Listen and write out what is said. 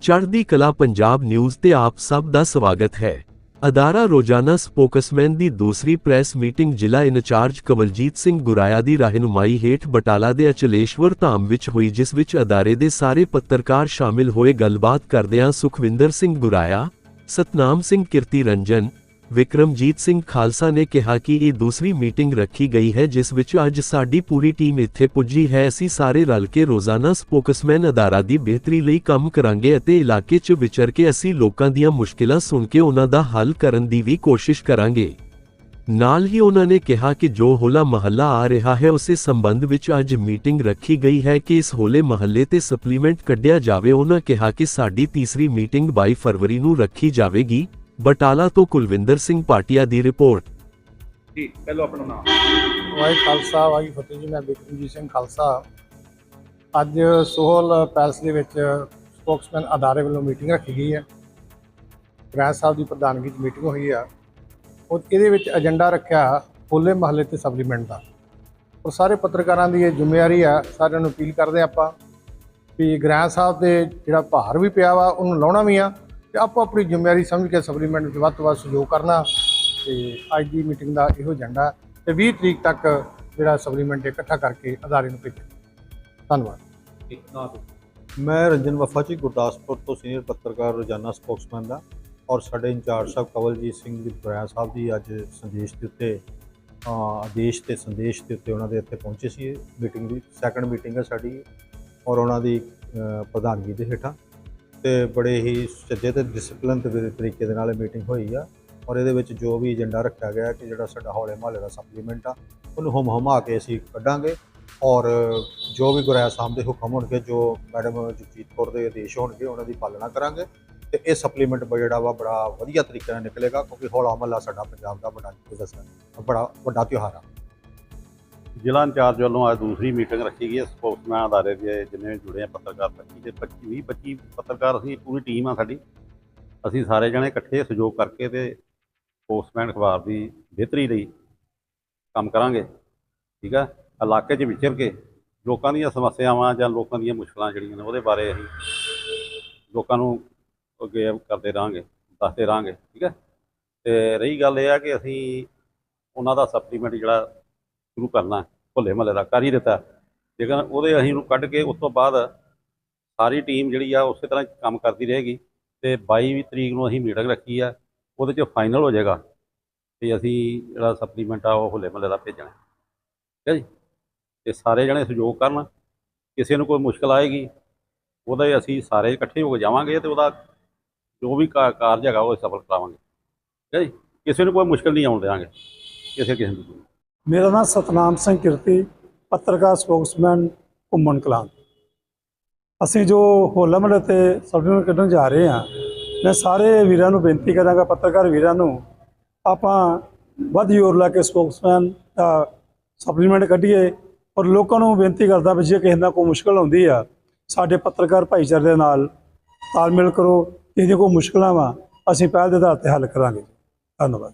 ਚੜ੍ਹਦੀ ਕਲਾ ਪੰਜਾਬ ਨਿਊਜ਼ ਤੇ ਆਪ ਸਭ ਦਾ ਸਵਾਗਤ ਹੈ। ਅਦਾਰਾ ਰੋਜ਼ਾਨਾ ਸਪੋਕਸਮੈਨ ਦੀ ਦੂਸਰੀ ਪ੍ਰੈਸ ਮੀਟਿੰਗ ਜ਼ਿਲ੍ਹਾ ਇੰਚਾਰਜ ਕਵਲਜੀਤ ਸਿੰਘ ਗੁਰਾਇਆ ਦੀ ਰਹਿਨੁਮਾਈ ਹੇਠ ਬਟਾਲਾ ਦੇ ਅਚਲੇਸ਼ਵਰ ਧਾਮ ਵਿੱਚ ਹੋਈ, ਜਿਸ ਵਿੱਚ ਅਦਾਰੇ ਦੇ ਸਾਰੇ ਪੱਤਰਕਾਰ ਸ਼ਾਮਿਲ ਹੋਏ। ਗੱਲਬਾਤ ਕਰਦਿਆਂ ਸੁਖਵਿੰਦਰ ਸਿੰਘ ਗੁਰਾਇਆ, ਸਤਨਾਮ ਸਿੰਘ ਕੀਰਤੀ ਰੰਜਨ ਵਿਕਰਮਜੀਤ ਸਿੰਘ ਖਾਲਸਾ ਨੇ ਕਿਹਾ ਕਿ ਇਹ ਦੂਸਰੀ ਮੀਟਿੰਗ ਰੱਖੀ ਗਈ ਹੈ, ਜਿਸ ਵਿੱਚ ਅੱਜ ਸਾਡੀ ਪੂਰੀ ਟੀਮ ਇੱਥੇ ਪੁੱਜੀ ਹੈ। ਅਸੀਂ ਸਾਰੇ ਰਲ ਕੇ ਰੋਜ਼ਾਨਾ ਸਪੋਕਸਮੈਨ ਅਦਾਰਾ ਦੀ ਬਿਹਤਰੀ ਲਈ ਕੰਮ ਕਰਾਂਗੇ ਅਤੇ ਇਲਾਕੇ 'ਚ ਵਿਚਰ ਕੇ ਅਸੀਂ ਲੋਕਾਂ ਦੀਆਂ ਮੁਸ਼ਕਿਲਾਂ ਸੁਣ ਕੇ ਉਹਨਾਂ ਦਾ ਹੱਲ ਕਰਨ ਦੀ ਵੀ ਕੋਸ਼ਿਸ਼ ਕਰਾਂਗੇ। ਨਾਲ ਹੀ ਉਹਨਾਂ ਨੇ ਕਿਹਾ ਕਿ ਜੋ ਹੋਲਾ ਮਹੱਲਾ ਆ ਰਿਹਾ ਹੈ, ਉਸੇ ਸੰਬੰਧ ਵਿੱਚ ਅੱਜ ਮੀਟਿੰਗ ਰੱਖੀ ਗਈ ਹੈ ਕਿ ਇਸ ਹੋਲੇ ਮਹੱਲੇ ਤੇ ਸਪਲੀਮੈਂਟ ਕੱਢਿਆ ਜਾਵੇ। ਉਹਨਾਂ ਕਿਹਾ ਕਿ ਸਾਡੀ ਤੀਸਰੀ ਮੀਟਿੰਗ 22 ਫਰਵਰੀ ਨੂੰ ਰੱਖੀ ਜਾਵੇਗੀ। ਬਟਾਲਾ ਤੋਂ ਕੁਲਵਿੰਦਰ ਸਿੰਘ ਪਾਟਿਆ ਦੀ ਰਿਪੋਰਟ। ਜੀ ਪਹਿਲੋ ਆਪਣਾ ਨਾਮ। ਵਾਹਿ ਖਾਲਸਾ ਵਾਹਿ ਫਤਿਹ ਜੀ ਮੈਂ ਬਿਕਰਮਜੀਤ ਸਿੰਘ ਖਾਲਸਾ। ਅੱਜ ਸੋਹਲ ਪੈਲਸ ਦੇ ਵਿੱਚ ਸਪੋਕਸਮੈਨ ਅਦਾਰੇ ਵੱਲੋਂ ਮੀਟਿੰਗ ਰੱਖੀ ਗਈ ਹੈ। ਗ੍ਰਹਿ ਸਾਹਿਬ ਦੀ ਪ੍ਰਧਾਨਗੀ 'ਚ ਮੀਟਿੰਗ ਹੋਈ ਆ। ਉਹ ਇਹਦੇ ਵਿੱਚ ਏਜੰਡਾ ਰੱਖਿਆ ਹੋਲੇ ਮਹੱਲੇ ਤੇ ਸਪਲੀਮੈਂਟ ਦਾ। ਔਰ ਸਾਰੇ ਪੱਤਰਕਾਰਾਂ ਦੀ ਇਹ ਜ਼ਿੰਮੇਵਾਰੀ ਆ ਸਾਰਿਆਂ ਨੂੰ ਅਪੀਲ ਕਰਦੇ ਆਪਾਂ ਵੀ ਗ੍ਰਹਿ ਸਾਹਿਬ ਤੇ ਜਿਹੜਾ ਭਾਰ ਵੀ ਪਿਆ ਵਾ ਉਹਨੂੰ ਲਾਉਣਾ ਵੀ ਆ। ਤੇ ਆਪੋ ਆਪਣੀ ਜ਼ਿੰਮੇਵਾਰੀ ਸਮਝ ਕੇ ਸਪਲੀਮੈਂਟ ਵਿੱਚ ਵੱਧ ਤੋਂ ਵੱਧ ਸਹਿਯੋਗ ਕਰਨਾ ਤੇ ਅੱਜ ਦੀ ਮੀਟਿੰਗ ਦਾ ਇਹੋ ਏਜੰਡਾ ਤੇ 20 ਤਰੀਕ ਤੱਕ ਜਿਹੜਾ ਸਪਲੀਮੈਂਟ ਇਕੱਠਾ ਕਰਕੇ ਅਦਾਰੇ ਨੂੰ ਭੇਜੇ ਧੰਨਵਾਦ। ਜੀ ਮੈਂ ਰੰਜਨ ਵਫਾ ਜੀ ਗੁਰਦਾਸਪੁਰ ਤੋਂ ਸੀਨੀਅਰ ਪੱਤਰਕਾਰ ਰੋਜ਼ਾਨਾ ਸਪੋਕਸਮੈਨ ਦਾ ਔਰ ਸਾਡੇ ਇੰਚਾਰਜ ਸਾਹਿਬ ਕਵਲਜੀਤ ਸਿੰਘ ਜੀ ਬਰਾਇਆ ਸਾਹਿਬ ਦੀ ਅੱਜ ਸੰਦੇਸ਼ ਦੇ ਉੱਤੇ ਆਦੇਸ਼ ਤੇ ਸੰਦੇਸ਼ ਦੇ ਉੱਤੇ ਉਹਨਾਂ ਦੇ ਇੱਥੇ ਪਹੁੰਚੇ ਸੀ। ਮੀਟਿੰਗ ਦੀ ਸੈਕੰਡ ਮੀਟਿੰਗ ਹੈ ਸਾਡੀ ਔਰ ਉਹਨਾਂ ਦੀ ਪ੍ਰਧਾਨਗੀ ਦੇ ਹੇਠਾਂ। ਤੇ ਬੜੇ ਹੀ ਸੱਜੇ ਤੇ ਡਿਸਪਲਿਨ ਤਰੀਕੇ ਦੇ ਨਾਲ ਇਹ ਮੀਟਿੰਗ ਹੋਈ ਆ। ਔਰ ਇਹਦੇ ਵਿੱਚ ਜੋ ਵੀ ਏਜੰਡਾ ਰੱਖਿਆ ਗਿਆ ਕਿ ਜਿਹੜਾ ਸਾਡਾ ਹੌਲੇ ਮਹੱਲੇ ਦਾ ਸਪਲੀਮੈਂਟ ਆ, ਉਹਨੂੰ ਹਮ ਹਮਾ ਕੇ ਅਸੀਂ ਕੱਢਾਂਗੇ। ਔਰ ਜੋ ਵੀ ਗੁਰਾਇਆ ਸਾਹਿਬ ਦੇ ਹੁਕਮ ਹੋਣਗੇ, ਜੋ ਮੈਡਮ ਜਗਜੀਤ ਕੌਰ ਦੇ ਆਦੇਸ਼ ਹੋਣਗੇ, ਉਹਨਾਂ ਦੀ ਪਾਲਣਾ ਕਰਾਂਗੇ। ਤੇ ਇਹ ਸਪਲੀਮੈਂਟ ਜਿਹੜਾ ਵਾ ਬੜਾ ਵਧੀਆ ਤਰੀਕੇ ਨਾਲ ਨਿਕਲੇਗਾ, ਕਿਉਂਕਿ ਹੌਲਾ ਮਹੱਲਾ ਸਾਡਾ ਪੰਜਾਬ ਦਾ ਬੜਾ ਦਿਵਸ ਬੜਾ ਵੱਡਾ ਤਿਉਹਾਰ ਆ। ਜ਼ਿਲ੍ਹਾ ਇੰਚਾਰਜ ਵੱਲੋਂ ਅੱਜ ਦੂਸਰੀ ਮੀਟਿੰਗ ਰੱਖੀ ਗਈ ਹੈ। ਸਪੋਰਟਸਮੈਨ ਅਦਾਰੇ ਦੇ ਜਿੰਨੇ ਜੁੜੇ ਆ ਪੱਤਰਕਾਰ 25 ਦੇ 25 20 25 ਪੱਤਰਕਾਰ ਅਸੀਂ, ਪੂਰੀ ਟੀਮ ਆ ਸਾਡੀ। ਅਸੀਂ ਸਾਰੇ ਜਣੇ ਇਕੱਠੇ ਸਹਿਯੋਗ ਕਰਕੇ ਤੇ ਸਪੋਕਸਮੈਨ ਅਖਬਾਰ ਦੀ ਬਿਹਤਰੀ ਲਈ ਕੰਮ ਕਰਾਂਗੇ, ਠੀਕ ਆ? ਇਲਾਕੇ 'ਚ ਵਿਚਰ ਕੇ ਲੋਕਾਂ ਦੀਆਂ ਸਮੱਸਿਆਵਾਂ ਜਾਂ ਲੋਕਾਂ ਦੀਆਂ ਮੁਸ਼ਕਲਾਂ ਜਿਹੜੀਆਂ ਨੇ ਉਹਦੇ ਬਾਰੇ ਅਸੀਂ ਲੋਕਾਂ ਨੂੰ ਅੱਗੇ ਕਰਦੇ ਰਹਾਂਗੇ, ਦੱਸਦੇ ਰਹਾਂਗੇ, ਠੀਕ ਹੈ ਤੇ ਰਹੀ ਗੱਲ ਇਹ ਆ ਕਿ ਅਸੀਂ ਉਹਨਾਂ ਦਾ ਸਪਲੀਮੈਂਟ ਜਿਹੜਾ ਸ਼ੁਰੂ ਕਰਨਾ, ਭੁੱਲੇ ਮਹੱਲੇ ਦਾ ਕਰ ਹੀ ਦਿੱਤਾ। ਲੇਕਿਨ ਉਹਦੇ ਅਸੀਂ ਨੂੰ ਕੱਢ ਕੇ ਉਸ ਤੋਂ ਬਾਅਦ ਸਾਰੀ ਟੀਮ ਜਿਹੜੀ ਆ, ਉਸੇ ਤਰ੍ਹਾਂ ਕੰਮ ਕਰਦੀ ਰਹੇਗੀ ਤੇ 22 ਤਰੀਕ ਨੂੰ ਅਸੀਂ ਮੀਟਿੰਗ ਰੱਖੀ ਆ, ਉਹਦੇ 'ਚ ਫਾਈਨਲ ਹੋ ਜਾਏਗਾ ਤੇ ਅਸੀਂ ਜਿਹੜਾ ਸਪਲੀਮੈਂਟ ਆ, ਉਹ ਭੁੱਲੇ ਮਹੱਲੇ ਦਾ ਭੇਜਣਾ। ਠੀਕ ਹੈ ਜੀ? ਤੇ ਸਾਰੇ ਜਣੇ ਸਹਿਯੋਗ ਕਰਨ, ਕਿਸੇ ਨੂੰ ਕੋਈ ਮੁਸ਼ਕਲ ਆਏਗੀ, ਉਹਦਾ ਅਸੀਂ ਸਾਰੇ ਇਕੱਠੇ ਹੋ ਕੇ ਜਾਵਾਂਗੇ ਤੇ ਉਹਦਾ ਜੋ ਵੀ ਕਾ- ਕਾਰਜ ਹੈਗਾ, ਉਹ ਸਫਲ ਕਰਾਵਾਂਗੇ। ਠੀਕ ਹੈ ਜੀ? ਕਿਸੇ ਨੂੰ ਕੋਈ ਮੁਸ਼ਕਲ ਨਹੀਂ ਆਉਣ ਦੇਵਾਂਗੇ ਕਿਸੇ ਕਿਸੇ ਨੂੰ ਮੇਰਾ ਨਾਮ ਸਤਨਾਮ ਸਿੰਘ ਕਿਰਤੀ, ਪੱਤਰਕਾਰ ਸਪੋਕਸਮੈਨ ਘੁੰਮਣ ਕਲਾਂ। ਅਸੀਂ ਜੋ ਹੋਲਾ ਮਹੱਲੇ ਤੇ ਸਬਜ਼ੀਆਂ ਕੱਢਣ ਜਾ ਰਹੇ ਹਾਂ, ਮੈਂ ਸਾਰੇ ਵੀਰਾਂ ਨੂੰ ਬੇਨਤੀ ਕਰਾਂਗਾ, ਪੱਤਰਕਾਰ ਵੀਰਾਂ ਨੂੰ, ਆਪਾਂ ਵੱਧ ਜ਼ੋਰ ਲਾ ਕੇ ਸਪੋਕਸਮੈਨ ਦਾ ਸਪਲੀਮੈਂਟ ਕੱਢੀਏ ਔਰ ਲੋਕਾਂ ਨੂੰ ਬੇਨਤੀ ਕਰਦਾ ਵੀ ਜੇ ਕਿਸੇ ਨਾਲ ਕੋਈ ਮੁਸ਼ਕਲ ਆਉਂਦੀ ਆ, ਸਾਡੇ ਪੱਤਰਕਾਰ ਭਾਈਚਾਰੇ ਦੇ ਨਾਲ ਤਾਲਮੇਲ ਕਰੋ, ਜੇ ਕੋਈ ਮੁਸ਼ਕਲਾਂ ਵਾ, ਅਸੀਂ ਪਹਿਲ ਦੇ ਆਧਾਰ ਤੇ ਹੱਲ ਕਰਾਂਗੇ। ਧੰਨਵਾਦ।